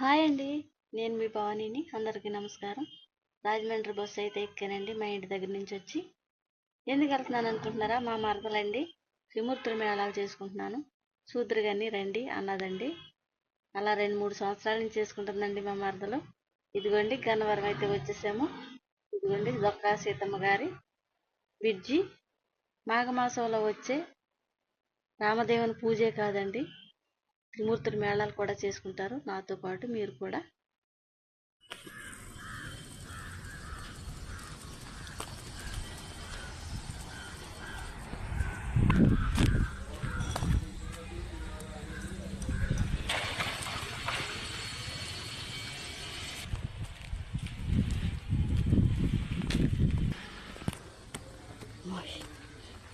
Hi అండి. నేను మీ భవానీని. అందరికీ నమస్కారం. రాజమండ్రి బస్సు అయితే ఎక్కానండి మా ఇంటి దగ్గర నుంచి వచ్చి. ఎందుకు వెళ్తున్నాను అనుకుంటున్నారా? మా మరదలండి. త్రిమూర్తుల మేళాలు చేసుకుంటున్నాను. చూద్దరు రండి అన్నదండి. అలా రెండు మూడు సంవత్సరాల నుంచి చేసుకుంటుందండి మా మరదలు. ఇదిగోండి గన్నవరం అయితే వచ్చేసాము. ఇదిగోండి దొక్కా సీతమ్మ గారి బ్రిడ్జి మాఘమాసంలో వచ్చే రామదేవుని పూజే కాదండి. త్రిమూర్తుల మేళాలు కూడా చేసుకుంటారు. నాతో పాటు మీరు కూడా.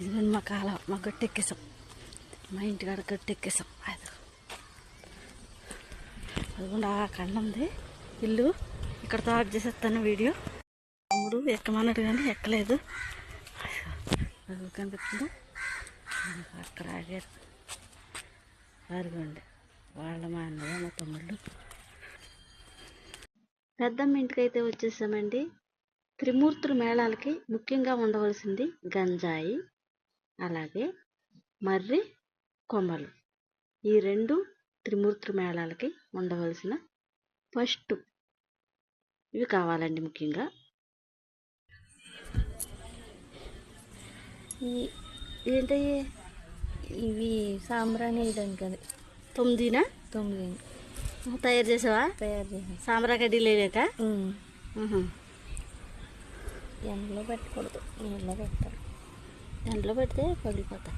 ఇదిగోండి మా కాల మా గట్టెక్కేసాం. మా ఇంటికాడ గట్టెక్కేసాం. అది. అదిగోండి ఆ కళ్ళ ఉంది. ఇల్లు ఇక్కడ ఆఫ్ చేసేస్తాను వీడియో. తమ్ముడు ఎక్కమన్నాడు కానీ ఎక్కలేదు. కనిపిస్తుంది? అక్కడ ఆగారు. అదిగోండి వాళ్ళ మా అన్నయ్య మా తమ్ముళ్ళు. పెద్దమ్మ ఇంటికి అయితే వచ్చేసామండి. త్రిమూర్తుల మేళాలకి ముఖ్యంగా ఉండవలసింది గంజాయి అలాగే మర్రి కొమ్మలు. ఈ రెండు త్రిమూర్తుల మేళాలకి ఉండవలసిన ఫస్ట్ ఇవి కావాలండి ముఖ్యంగా. ఏంటి ఇవి సాంబ్రాణి వేయడానికి అది తొమ్మిదినా? తొమ్మిది. తయారు చేసావా? తయారు చేసాం సాంబ్రా కడ్డీ లేక ఎండలో పెట్టకూడదు. నీళ్ళలో పెట్టాలి. ఎండలో పెడితే పగిలిపోతా.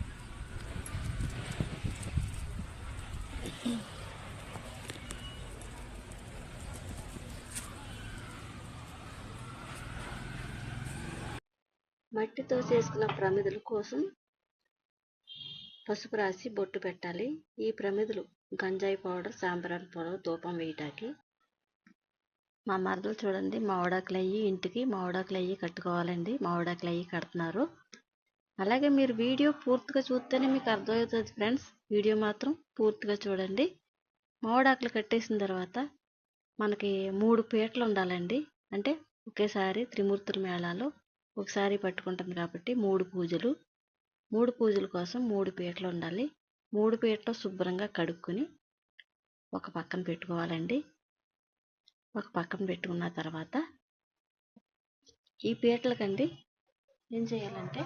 మట్టితో చేసుకున్న ప్రమిదల కోసం పసుపు రాసి బొట్టు పెట్టాలి. ఈ ప్రమిదలు గంజాయి పౌడర్ సాంబ్రాణి పౌడర్ ధూపం వేయటానికి. మా మరదలు చూడండి మావిడాకులు అయ్యి ఇంటికి మావిడాకులు అయ్యి కట్టుకోవాలండి. మావిడాకులు అయ్యి కడుతున్నారు. అలాగే మీరు వీడియో పూర్తిగా చూస్తేనే మీకు అర్థమవుతుంది ఫ్రెండ్స్. వీడియో మాత్రం పూర్తిగా చూడండి. మామిడాకులు కట్టేసిన తర్వాత మనకి మూడు పీటలు ఉండాలండి. అంటే ఒకేసారి త్రిమూర్తుల మేళాలో ఒకసారి పట్టుకుంటుంది కాబట్టి మూడు పూజలు. మూడు పూజల కోసం మూడు పీటలు ఉండాలి. మూడు పీటలు శుభ్రంగా కడుక్కొని ఒక పక్కన పెట్టుకోవాలండి. ఒక పక్కన పెట్టుకున్న తర్వాత ఈ పీటలకండి ఏం చేయాలంటే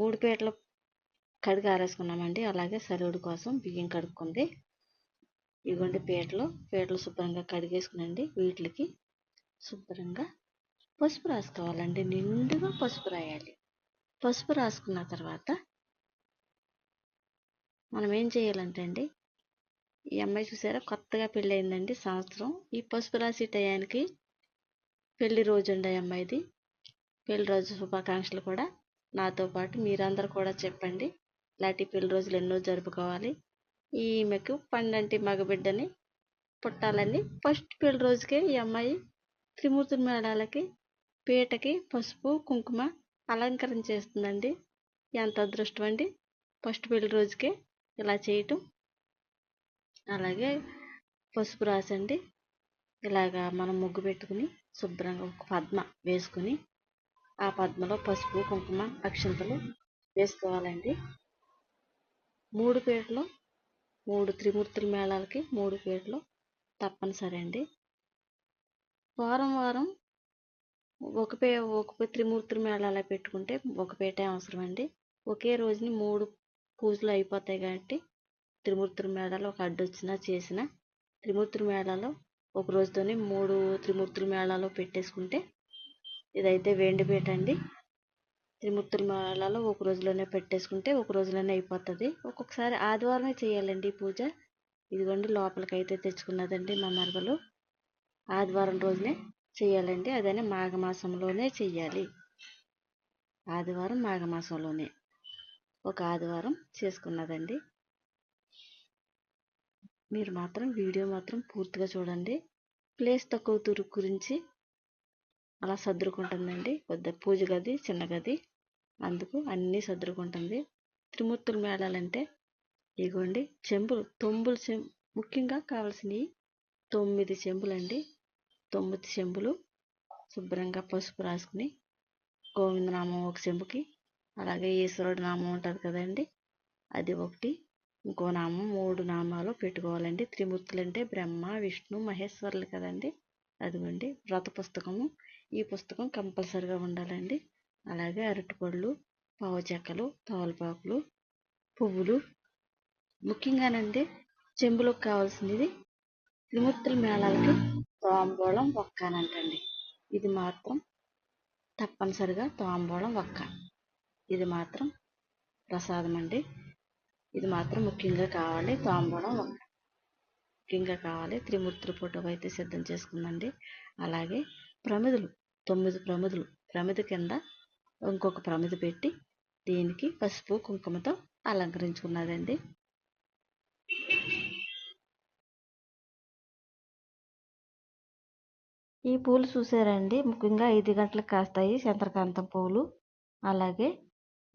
మూడు పీటలు కడిగి ఆరేసుకున్నామండి. అలాగే సరువుడు కోసం బియ్యం కడుక్కుంది. ఇదిగోండి పీటలు. పీటలు శుభ్రంగా కడిగేసుకునండి వీటికి. శుభ్రంగా పసుపు రాసుకోవాలండి నిండుగా పసుపు రాయాలి. పసుపు రాసుకున్న తర్వాత మనం ఏం చేయాలంటే అండి ఈ అమ్మాయి చూసారా కొత్తగా పెళ్ళి అయిందండి సంవత్సరం. ఈ పసుపు రాసి టయానికి పెళ్ళి రోజు అండి అమ్మాయిది. పెళ్ళి రోజు శుభాకాంక్షలు కూడా. నాతో పాటు మీరందరూ కూడా చెప్పండి ఇలాంటి పెళ్ళి రోజులు ఎన్నో జరుపుకోవాలి. ఈమెకు పండంటి మగబిడ్డని పుట్టాలని ఫస్ట్ పెళ్ళి రోజుకే ఈ అమ్మాయి త్రిమూర్తుల మేళాలకి పీటకి పసుపు కుంకుమ అలంకరణ చేస్తుందండి. ఎంత అదృష్టం అండి. ఫస్ట్ పెళ్ళి రోజుకే ఇలా చేయటం. అలాగే పసుపు రాసండి. ఇలాగా మనం ముగ్గు పెట్టుకుని శుభ్రంగా ఒక పద్మ వేసుకుని ఆ పద్మలో పసుపు కుంకుమ అక్షంతలు వేసుకోవాలండి. మూడు పీటలు మూడు త్రిమూర్తుల మేళాలకి మూడు పీటలు తప్పనిసరి అండి వారం వారం ఒక పే ఒక త్రిమూర్తుల మేళాల పెట్టుకుంటే ఒక పేటే అవసరం అండి ఒకే రోజుని మూడు పూజలు అయిపోతాయి కాబట్టి త్రిమూర్తుల మేళాలు ఒక అడ్డొచ్చినా చేసిన త్రిమూర్తుల మేళాలో ఒక రోజుతోనే మూడు త్రిమూర్తుల మేళాలో పెట్టేసుకుంటే ఇదైతే వేండిపేట అండి. త్రిమూర్తుల మేళాలో ఒక రోజులోనే పెట్టేసుకుంటే ఒక రోజులోనే అయిపోతుంది. ఒక్కొక్కసారి ఆదివారమే చేయాలండి పూజ. ఇదిగోండి లోపలికి అయితే తెచ్చుకున్నదండి మా మరదలు. ఆదివారం రోజునే చేయాలండి. అదనే మాఘమాసంలోనే చెయ్యాలి ఆదివారం మాఘమాసంలోనే. ఒక ఆదివారం చేసుకున్నదండి. మీరు మాత్రం వీడియో మాత్రం పూర్తిగా చూడండి. ప్లేస్ తక్కువ తూరు గురించి అలా సర్దుకుంటుందండి పెద్ద పూజ గది చిన్న గది అందుకు అన్నీ సర్దుకుంటుంది త్రిమూర్తులు మేళాలంటే ఇగోండి చెంబులు తొంబులు చెం ముఖ్యంగా కావాల్సినవి తొమ్మిది చెంబులండి. తొమ్మిది చెంబులు శుభ్రంగా పసుపు రాసుకుని గోవిందనామం ఒక చెంబుకి అలాగే ఈశ్వరుడు నామం ఉంటుంది కదండి. అది ఒకటి. ఇంకో నామం మూడు నామాలు పెట్టుకోవాలండి. త్రిమూర్తులు అంటే బ్రహ్మ విష్ణు మహేశ్వరులు కదండి. అదిగోండి. వ్రత పుస్తకము. ఈ పుస్తకం కంపల్సరిగా ఉండాలండి. అలాగే అరటిపళ్ళు పావు చెక్కలు తవలపాకులు పువ్వులు. ముఖ్యంగానండి చెంబులకు కావాల్సినది త్రిమూర్తుల మేళాలకి తాంబూలం ఒక్కానంటండి ఇది మాత్రం తప్పనిసరిగా తాంబూలం ఒక్క ఇది మాత్రం ప్రసాదం అండి ఇది మాత్రం ముఖ్యంగా కావాలి తాంబూలం ఒక్క ముఖ్యంగా కావాలి త్రిమూర్తుల ఫోటో అయితే సిద్ధం చేసుకుందండి. అలాగే ప్రమిదులు తొమ్మిది ప్రమిదులు. ప్రమిద కింద ఇంకొక ప్రమిద పెట్టి దీనికి పసుపు కుంకుమతో అలంకరించుకున్నదండి ఈ పూలు చూసారండి? ముఖ్యంగా ఐదు గంటలకు కాస్తాయి చంద్రకాంతం పూలు. అలాగే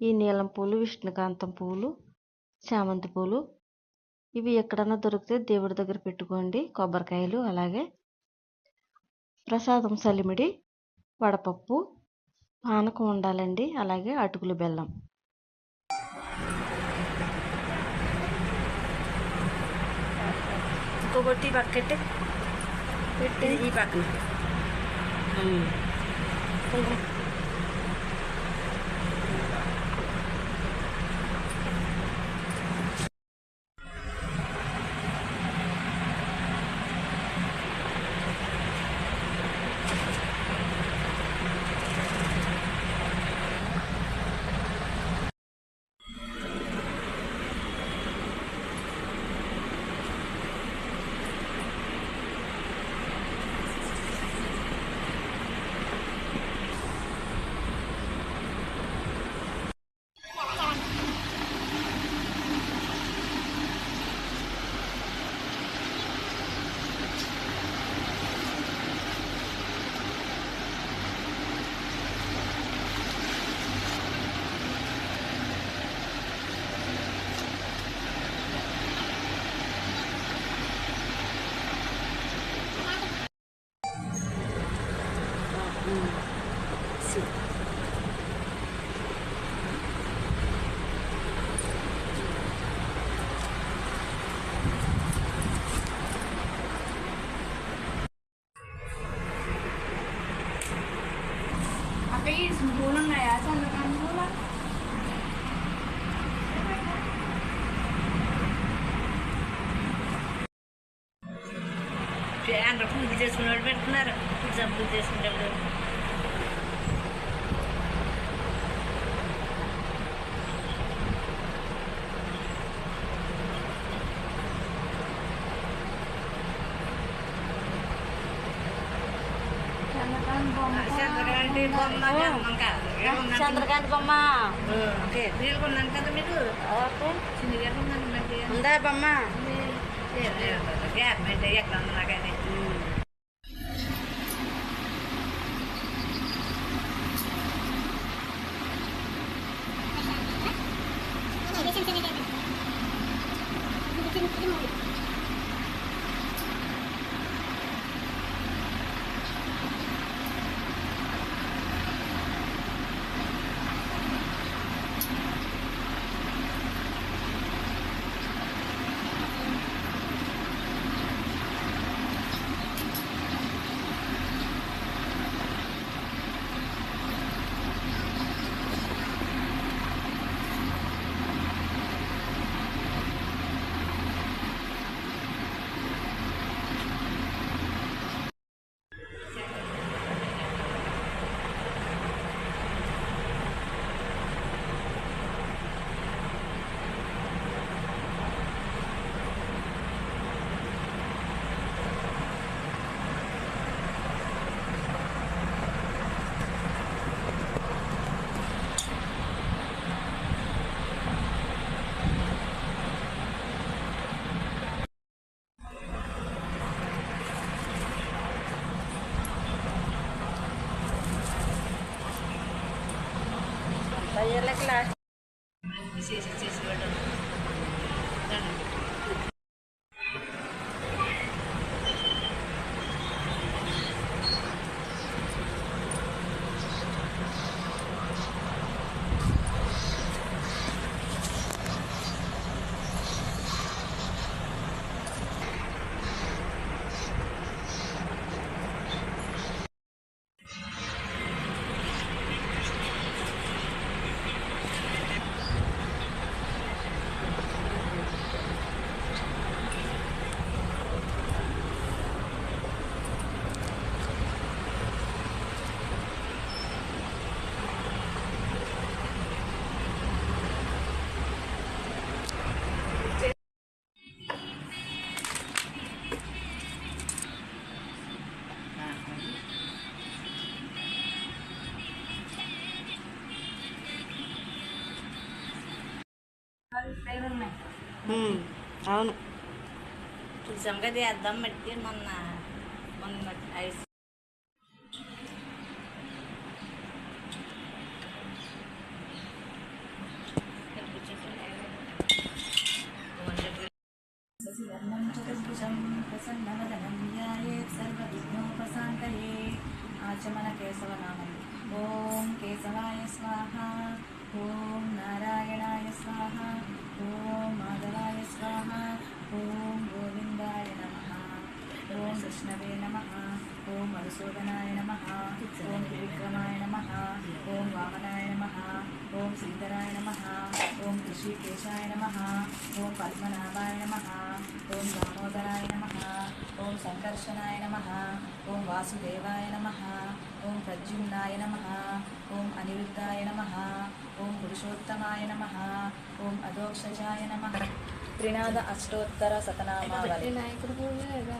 ఈ నీలం పూలు విష్ణుకాంతం పూలు చామంతి పూలు. ఇవి ఎక్కడన్నా దొరికితే దేవుడి దగ్గర పెట్టుకోండి. కొబ్బరికాయలు అలాగే ప్రసాదం సలిమిడి వడపప్పు పానకం ఉండాలండి. అలాగే అటుకులు బెల్లం. ఇంకొకటి పక్కట్టి పెట్టి ఈ పక్కన అక్కడ ఈ పూలు ఉన్నాయా చంద్రకాంత పూల అందరూ పూజ చేసుకునేవాడు పెడుతున్నారు పూజ పూజ చేసుకునేప్పుడు చంద్రకాంత బొమ్మ చంద్రకాంతి బొమ్మ జన్మం కాదు ఏముందంటే- చంద్రకాంతి బొమ్మ ఆ, ఓకే వీళ్ళకి ఉన్నాను కదా మీకు చిన్ని గారు ఉన్నాను మరి ఉందా బొమ్మ గ్యాప్ అంటే ఎక్కడ ఉన్నా కానీ taller Leclerc. అవును చూసాం కదా అద్దం పెట్టి మొన్న మొన్న ఐస్ శశివర్ణం చతుర్భుజం ప్రసన్నవదనం ధ్యాయేత్ సర్వవిఘ్నోపశాంతయే ఓం విష్ణవే నమః ఓం మధుసూదనాయ నమః ఓం త్రివిక్రమాయ నమః ఓం వామనాయ నమః ఓం శ్రీధరాయ నమః ఓం ఋషికేశాయ నమః ఓం పద్మనాభాయ నమః ఓం దామోదరాయ నమః ఓం సంకర్షణాయ నమః ఓం వాసుదేవాయ నమః ఓం ప్రద్యుమ్నాయ నమః ఓం అనిరుద్ధాయ నమః ఓం పురుషోత్తమాయ నమః ఓం అధోక్షజాయ నమః త్రినాద అష్టోత్తర శతనామావళి స్టార్ట్ చేయనా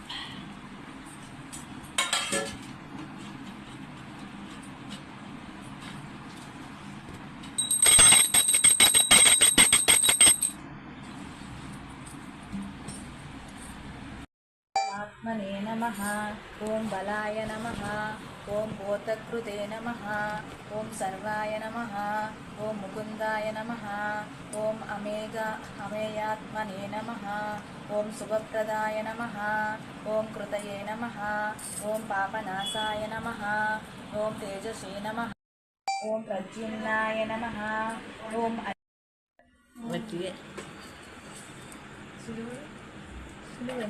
నమ ఓం బలాయ నమ ఓం భూతకృతే నమ ఓం సర్వాయ నమ ఓం ముకుందాయ నమ ఓం అమేఘ అమేయాత్మనే నమ ఓం శుభప్రదాయ నమ ఓం కృతయే నమ ఓం పాపనాశాయ నమ ఓం తేజసే నమ ఓం ప్రద్యుమ్నాయ నమ ఓం సులువు సులువే